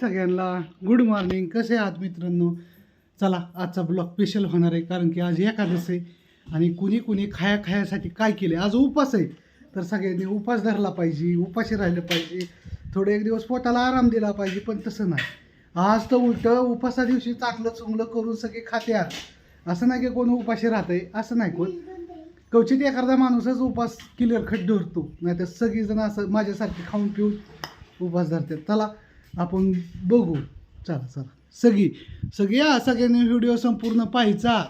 सगळ्यांना good morning कसे आहात मित्रांनो? चला आजचा ब्लॉग स्पेशल होणार आहे कारण की आज एकादस आहे आणि कुणी कुणी खाया खायासाठी काय केले आज उपास आहे. तर सगळ्यांनी उपास धरला पाहिजे उपाशी राहिलं पाहिजे. थोडे एक दिवस पोटाला आराम दिला पाहिजे पण तसं नाही. आज तर उलटं उपासा दिवशी चांगलं चुंगलं करून सगळे खाते खात्यात असं नाही की कोण उपाशी राहतंय असं नाही कोण. कवचित एखादा माणूसच उपास क्लिअर खट धरतो नाही तर सगळीजण असं माझ्यासारखे खाऊन पिऊन उपास धरतात. चला आपण बघू. चला चला. सगळी सगळ्या सगळ्यांनी व्हिडिओ संपूर्ण पाहायचा.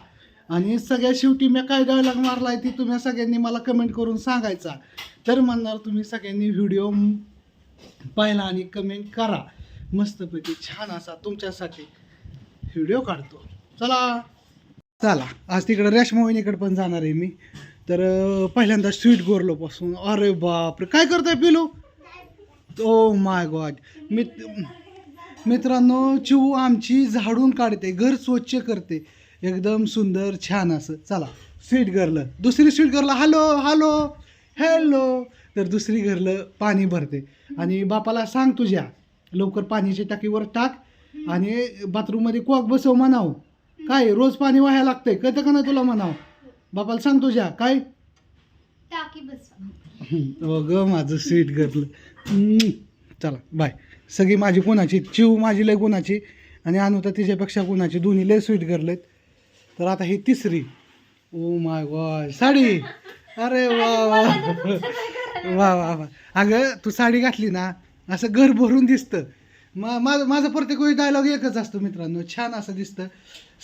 आणि सगळ्या शेवटी मी काय डायलॉग आहे ती तुम्ही सगळ्यांनी मला कमेंट करून सांगायचा. तर म्हणणार तुम्ही सगळ्यांनी व्हिडिओ पाहिला आणि कमेंट करा. मस्तपैकी छान असा तुमच्यासाठी व्हिडिओ काढतो. चला. चला. आज तिकडं रेशमावणीकडे पण जाणार आहे मी. तर पहिल्यांदा स्वीट गोरलोपासून अरे बापरे. काय करताय पिलू? ओ माय गॉड मित मित्रांनो चिऊ आमची झाडून काढते घर स्वच्छ करते. एकदम सुंदर छान असं. चला स्वीट गर्ल दुसरी sweet girl hello hello hello तर दुसरी गर्ल पाणी भरते. आणि बापाला सांग तुझ्या. लवकर पाण्याची टाकीवर टाक. आणि बाथरूममध्ये कॉक बसव म्हणाव. काय रोज पाणी वाहायला लागतंय? कळतं का नाही तुला म्हणाव? बापाला सांग तुझ्या. काय? टाकी बसवा. ग माझं स्वीट गर्ल. चला बाय सगळी माझी कोणाची चिव माझी लय कोणाची आणि अनुता तिच्यापेक्षा कोणाची दोन्ही लय स्वीट गर्ल आहेत. तर आता ही तिसरी. Oh my god sari. अरे वा वा वा. वा वा अगं तू साडी घातली ना असं घर भरून दिसतं. मा माझं माझं प्रत्येक वेळी डायलॉग एकच असतो मित्रांनो छान असं दिसतं.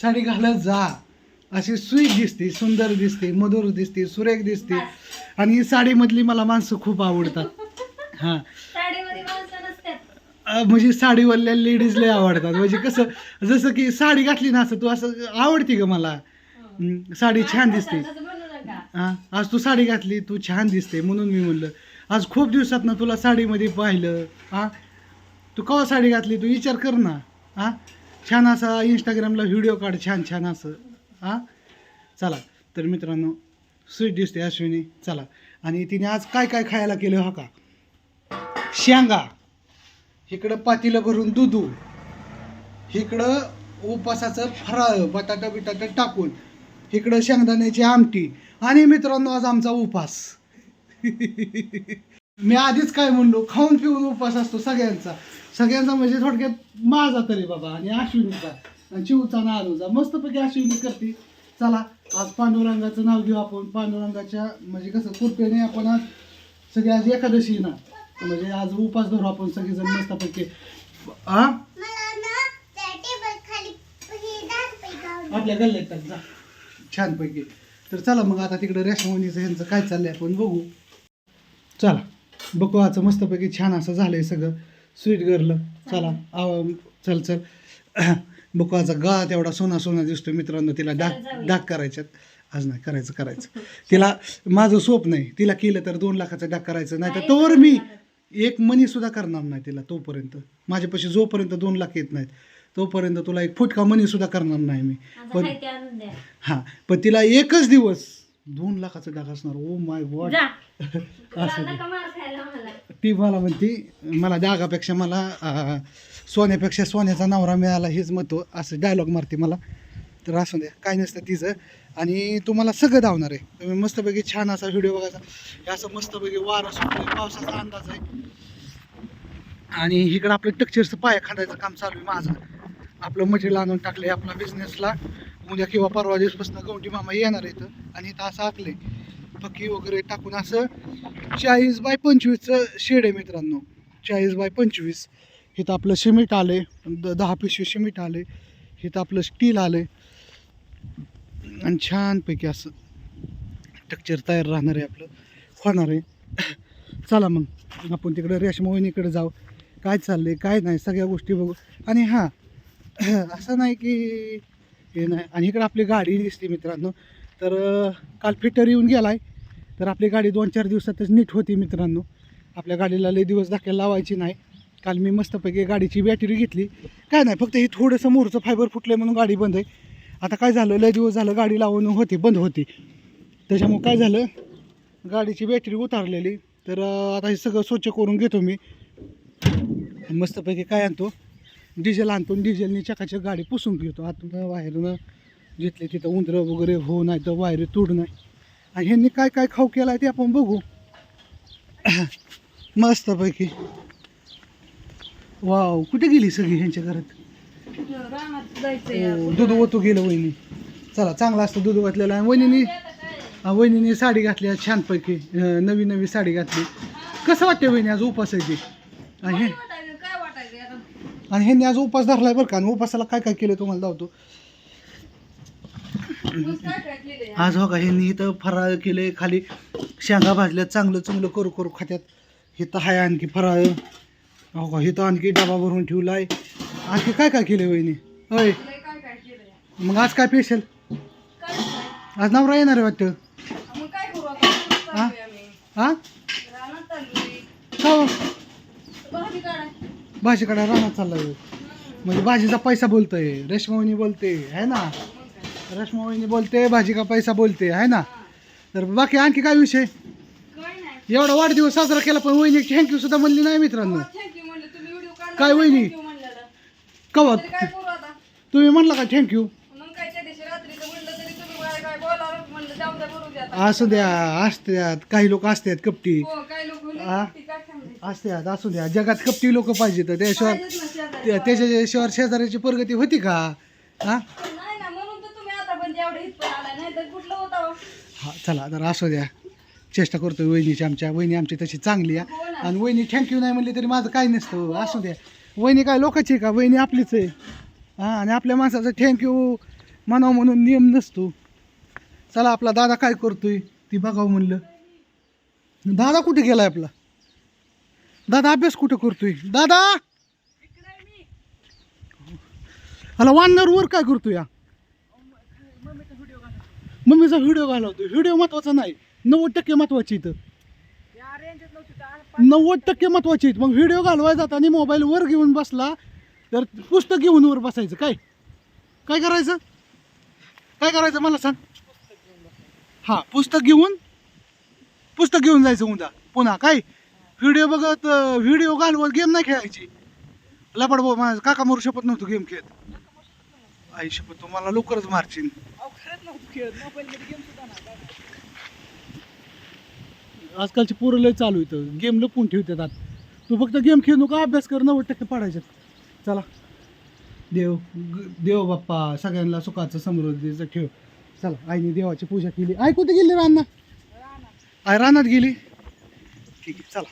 साडी घालत जा. अशी स्वीट दिसते सुंदर दिसते मधुर दिसते सुरेख दिसते. आणि ही साडीमधली मला माणसं खूप आवडतात. हां. साडीमध्ये माणसं नसतात. अ, म्हणजे साडीवाल्या लेडीज लय आवडतात. म्हणजे कसं जसं की साडी घातली ना असं तू असं आवडती ग मला? हम्म, साडी छान दिसते. तसं म्हणू नका. हा आज तू साडी घातली तू छान दिसते म्हणून मी म्हणलं. आज खूप दिवसात ना तुला साडीमध्ये पाहिलं. हा? तू केव्हा साडी घातली? तू विचार कर ना. हा? छान असा इंस्टाग्रामला व्हिडिओ काढ छान छान असं. हा? चला तर मित्रांनो स्वीट दिसते अश्विनी. चला. आणि तिने आज काय काय खायला केलं हो का? शेंगा. इकडं पातीला भरून दुधू. इकडं उपासाचं फराळ बटाटा बिटाटा टाकून. इकडं शेंगदाण्याची आमटी. आणि मित्रांनो आज आमचा उपास मी आधीच काय म्हणलो खाऊन पिऊन उपास असतो सगळ्यांचा. सगळ्यांचा म्हणजे थोडक्यात माझा तरी बाबा आणि अश्विनीचा. आणि चिवचा ना आलूचा. मस्तपैकी अश्विनी करते. चला आज पांडुरंगाचं नाव घेऊ आपण. पांडुरंगाच्या म्हणजे कसं कुर्प्याने आपण आज सगळे आज एकादशी ना म्हणजे आज उपास धरू आपण सगळेजण मस्तपैकी. हा आपल्या गल्ल्यात टाक जा. छानपैकी. तर चला मग आता तिकडं रेशमणीचं ह्यांचं काय चाललंय आपण बघू. चला. बकुळाचं मस्तपैकी छान असं झालंय सगळं. स्वीट गर्ल चला. आव चल चल. बकुळाचा गा तेवढा सोना सोना दिसतो मित्रांनो. तिला डाक डाक करायच्यात. आज नाही करायचं करायचं. तिला माझं स्वप्न आहे. तिला केलं तर दोन लाखाचं डाक करायचं. नाही तर तोवर मी एक मनी सुद्धा करणार नाही तिला तोपर्यंत. माझ्यापाशी जोपर्यंत दोन लाख येत नाहीत तोपर्यंत तुला एक फुटका मनी सुद्धा करणार नाही मी. पण हां पण तिला एकच दिवस दोन लाखाचं डाक असणार. ओ माय गॉड जा. असं ती मला म्हणते मला डागापेक्षा मला सोन्यापेक्षा सोन्याचा नवरा मिळाला हेच महत्त्व असं डायलॉग मारते मला. तर असं द्या काय नसतं तिचं. आणि तुम्हाला सगळं धावणार आहे. तुम्ही मस्तपैकी छान असा व्हिडिओ बघायचा. हे असं मस्तपैकी वारं सुटलं पावसाचा अंदाज आहे. आणि इकडं आपलं टक्चरचं पाया खांदायचं काम चालू आहे माझं. आपलं मटेरियल आणून टाकलं आहे आपला बिझनेसला उद्या किंवा परवा दिवसपासून गवंडी मामा येणार इथं आणि इथं असं आखले पक्की वगैरे टाकून असं चाळीस बाय पंचवीसचं शेड आहे मित्रांनो. चाळीस बाय पंचवीस. इथं आपलं सिमेंट आले दहा पिशवी सिमेंट आले इथं आपलं स्टील आले आणि छानपैकी असं स्ट्रक्चर तयार राहणार आहे आपलं. होणार आहे. चला मग आपण तिकडं रेशमोहिनीकडे जाऊ. काय चाललं आहे काय नाही सगळ्या गोष्टी बघू. आणि हां असं नाही की हे नाही. आणि इकडं आपली गाडी दिसते मित्रांनो. तर काल फिटर येऊन गेला आहे तर आपली गाडी दोन चार दिवसातच नीट होती मित्रांनो. आपल्या गाडीला लई दिवस दाखल लावायची नाही. काल मी मस्तपैकी गाडीची बॅटरी घेतली. काय नाही फक्त हे थोडंसं मोरचं फायबर फुटलं म्हणून गाडी बंद आहे. आता काय झालं? लय दिवस झालं गाडी लावून होती बंद होती. त्याच्यामुळं काय झालं? गाडीची बॅटरी उतारलेली. तर आता हे सगळं स्वच्छ करून घेतो मी. मस्तपैकी काय आणतो? डिझेल आणतो डिझेलने चकाचक गाडी पुसून घेतो. आतून बाहेरून जिथले तिथं उंदरं वगैरे हो नाही तर वायर तुड नाही आणि ह्यांनी काय काय खाऊ केला आहे ते आपण बघू. मस्तपैकी. वाव कुठे गेली सगळी ह्यांच्या घरात? रानात जायचंय दूध ओतू गेलं वहिनी. चला चांगलं असतं दूध ओतलेलं. आहे वहिनी हा, वहिनीने साडी घातली आज छानपैकी. नवी नवी साडी घातली. कसं वाटते वहिनी आज उपास आहे ते? आणि हे? आणि ह्यांनी आज उपास धरलाय बरं का? आणि उपासाला काय काय केलं तुम्हाला धावतो? आज हो का ह्यांनी इथं फराळ केले खाली. शेंगा भाजल्या चांगलं चांगलं करू करू खात्यात. इथं हाय आणखी फराळ. हो का इथं आणखी डबा भरून ठेवलाय. आणखी काय काय केलं वहिनी? होय. लय काय काय केलंय? मग आज काय पेशल? काय काय? आज नवरा येणार आहे वाटतं. मग काय करू आता? हा? चाललोय आम्ही. हा रानात चाललोय. का हो? भाजी काढाय. भाजीकडे राहणार चाललाय म्हणजे भाजीचा पैसा बोलतोय. रेशमावणी बोलते है ना? रेशमावणी बोलते भाजी का पैसा बोलते है ना? तर बाकी आणखी काय विषय? काय नाही. एवढा वाढदिवस साजरा केला पण वहिनी थँक्यू सुद्धा म्हणली नाही मित्रांनो. थँक्यू म्हणलं. तुम्ही व्हिडिओ काढला काय वहिनी? कवा तरी काय करू आता? तुम्ही म्हणला का थँक्यू मग काय त्या दिवशी रात्रीचं म्हणलं तरी तुम्ही बाहेर काय बोला म्हणलं जाऊ द्या आता. असू द्या असत्यात. काही लोक असतात कपटी. हो काय लोक हा? ती काय सांगायचं असत्यात असू द्या. जगात कपटी लोक पाहिजे तर त्याशिवाय पाहिजेच ना शेजारी. त्या- त्याच्याशिवाय शेजाऱ्याची प्रगती होती का? हा नाही ना म्हणून तर तुम्ही आता पण एवढे हितपर आलाय नाही तर कुठलं होता हो? हा चला तर असू द्या. चेष्टा करतोय वहिनीची आमच्या. वहिनी आमची तशी चांगली आहे. हो आणि वहिनी थँक्यू नाही म्हणली तरी माझं काही नसतं. असू द्या. वहिनी काय लोकांची आहे का? वहिनी आपलीच आहे. हां आणि आपल्या माणसाचं थँक्यू म्हणावं म्हणून नियम नसतो. चला आपला दादा काय करतोय? ती बघावं म्हणलं. दादा कुठे गेलाय आपला? दादा अभ्यास कुठं करतोय? दादा! अला वानर वर काय करतोय? या मम्मीचा व्हिडिओ घालवतो व्हिडिओ महत्त्वाचा नाही. नव्वद टक्के महत्वाची इथं. नव्वद टक्के महत्वाची आहेत. मग व्हिडिओ घालवाय आणि मोबाईल वर घेऊन बसला तर पुस्तक घेऊन वर बसायचं. काय? काय करायचं? काय करायचं मला सांग? हा पुस्तक घेऊन पुस्तक घेऊन जायचं उद्या. पुन्हा काय? व्हिडिओ बघत व्हिडिओ घालवत गेम नाही खेळायची. लपड भाऊ माझा काका मारू शपथ नव्हतो गेम खेळत. आई शपथ तुम्हाला लवकरच मारशील. आजकालची पोरं लय चालू इथं गेम लपून ठेवतात आत. तू फक्त गेम खेळू नका अभ्यास कर नव्वद टक्के पाडायच्यात. चला. देव ग- देव बाप्पा सगळ्यांना सुखाचं समृद्धीचं ठेव. चला आईने देवाची पूजा केली. आई कुठे गेली रान्ना आई रानात गेली? ठीक आहे चला.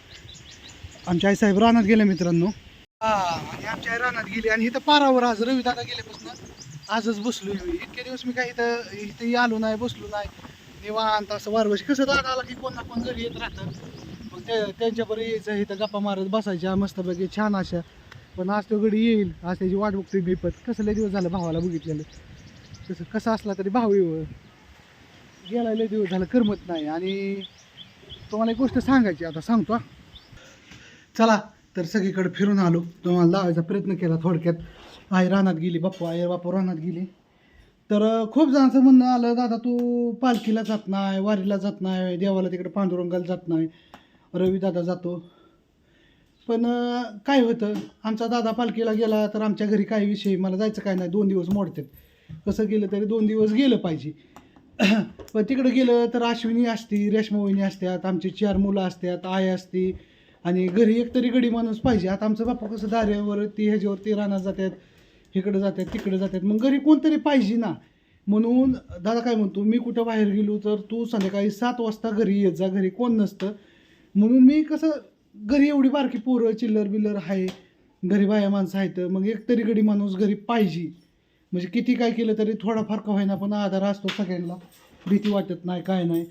आमच्या आई साहेब रानात गेले मित्रांनो. हा आणि आमच्या आई रानात गेली. आणि इथं पारावर आज रवी दादा गेल्यापासून आजच बसलो इतके दिवस मी काय इथं इथं आलो नाही बसलो नाही. निवांत असं वारवशी कसं दादा आला की कोण ना कोण घरी येत राहतं. मग ते त्यांच्याबरोबर यायचं इथं गप्पा मारत बसायच्या मस्तपैकी छान अशा. पण आज तो घडी येईल आज त्याची वाट बघतोय मी पण. कसं लय दिवस झालं भावाला बघितलेलं. कसं कसं असला तरी भाऊ येऊ. गेला लय दिवस झालं करमत नाही. आणि तुम्हाला एक गोष्ट सांगायची आता सांगतो चला तर सगळीकडे फिरून आलो. तुम्हाला लावायचा प्रयत्न केला थोडक्यात. आई रानात गेली बाप्पा आई बाप्पा रानात गेली. तर खूप जणांचं म्हणणं आलं दादा तू पालखीला जात नाही वारीला जात नाही देवाला तिकडे पांडुरंगाला जात नाही. रवी दादा जातो. पण काय होतं? आमचा दादा पालखीला गेला तर आमच्या घरी काही विषय मला जायचं काय नाही दोन दिवस मोडतात. कसं गेलं तरी दोन दिवस गेलं पाहिजे. पण तिकडं गेलं तर अश्विनी असती रेशमावहिनी असतात आमची चार मुलं असतात आई असती आणि घरी एक तरी गडी माणूस पाहिजे. आता आमचं बाप्पा कसं दाऱ्यावरती ह्याच्यावरती रानात जातात. इकडे जातात तिकडे जातात मग घरी कोणतरी पाहिजे ना. म्हणून दादा काय म्हणतो मी कुठं बाहेर गेलो तर तू संध्याकाळी सात वाजता घरी येत जा घरी कोण नसतं. म्हणून मी कसं घरी एवढी बारकी पोरं चिल्लर बिल्लर आहे. घरी बाया माणसं आहेत. मग एक तरी गडी माणूस घरी पाहिजे. म्हणजे किती काय केलं तरी थोडाफार का होईना पण आधार असतो सगळ्यांना. भीती वाटत नाही काय नाही.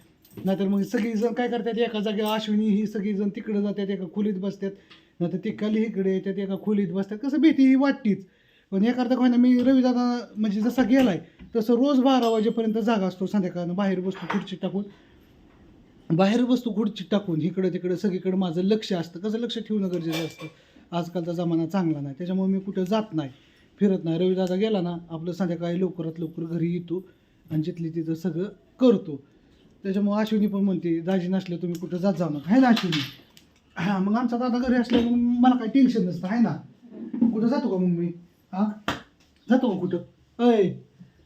नाहीतर मग सगळीजण काय करतात एका जागी अश्विनी ही सगळीजण तिकडे जातात एका खोलीत बसतात. नाहीतर ती खाली इकडे येतात एका खोलीत बसतात. कसं भीती ही वाटतीच. पण हे करता होईना मी रविदादा म्हणजे जसा गेलाय तसं रोज बारा वाजेपर्यंत जागा असतो संध्याकाळनं. बाहेर बसतो खुर्ची टाकून. बाहेर बसतो खुर्ची टाकून. इकडं तिकडं सगळीकडं माझं लक्ष असतं. कसं लक्ष ठेवणं गरजेचं असतं? आजकालचा जमाना चांगला नाही. त्याच्यामुळे मी कुठं जात नाही. फिरत नाही. रविदादा गेला ना आपलं संध्याकाळी लवकरात लवकर घरी येतो आणि जिथली तिथं सगळं करतो. त्याच्यामुळे अश्विनी पण म्हणते दाजी नसले तुम्ही कुठं जात जाऊ नका. आहे ना अश्विनी? हां मग आमचा दादा घरी असल्यामुळे मला काही टेन्शन नसतं. आहे ना? कुठं जातो का मग मी? हा? जातो का कुठं? अय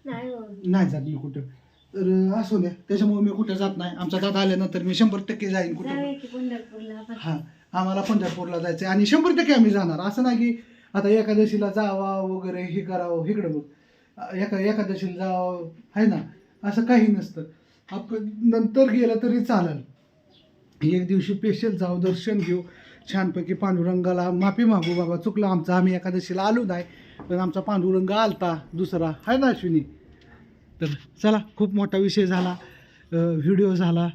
नाही हो. नाही जात मी कुठं. तर असू द्या. त्याच्यामुळे मी कुठं जात नाही. आमचा दादा आल्यानंतर मी शंभर टक्के जाईन कुठं. जाऊया की पंढरपूरला आपण. हा. आम्हाला पंढरपूरला जायचं आणि शंभर टक्के आम्ही जाणार. असं नाही की आता एकादशीला जावा वगैरे हे करावं इकडं बघ. एका एकादशीला जावं आहे ना? असं काही नसतं. आपण नंतर गेलं तरी चालेल. एक दिवशी स्पेशल जाऊ दर्शन घेऊ. छानपैकी पांडुरंगाला माफी मागू बाबा चुकलं आमचं आम्ही एकादशीला आलो नाही. पण आमचा पांडुरंग आलता दुसरा. आहे ना अश्विनी? तर चला खूप मोठा विषय झाला व्हिडिओ झाला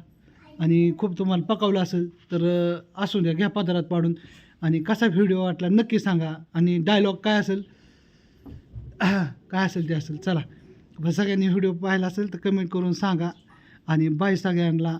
आणि खूप तुम्हाला पकवलं असेल तर असू द्या घ्या पदरात पाडून. आणि कसा व्हिडिओ वाटला नक्की सांगा. आणि डायलॉग काय असेल? काय असेल ते असेल चला. सगळ्यांनी व्हिडिओ पाहिला असेल तर कमेंट करून सांगा. आणि बाय सगळ्यांना.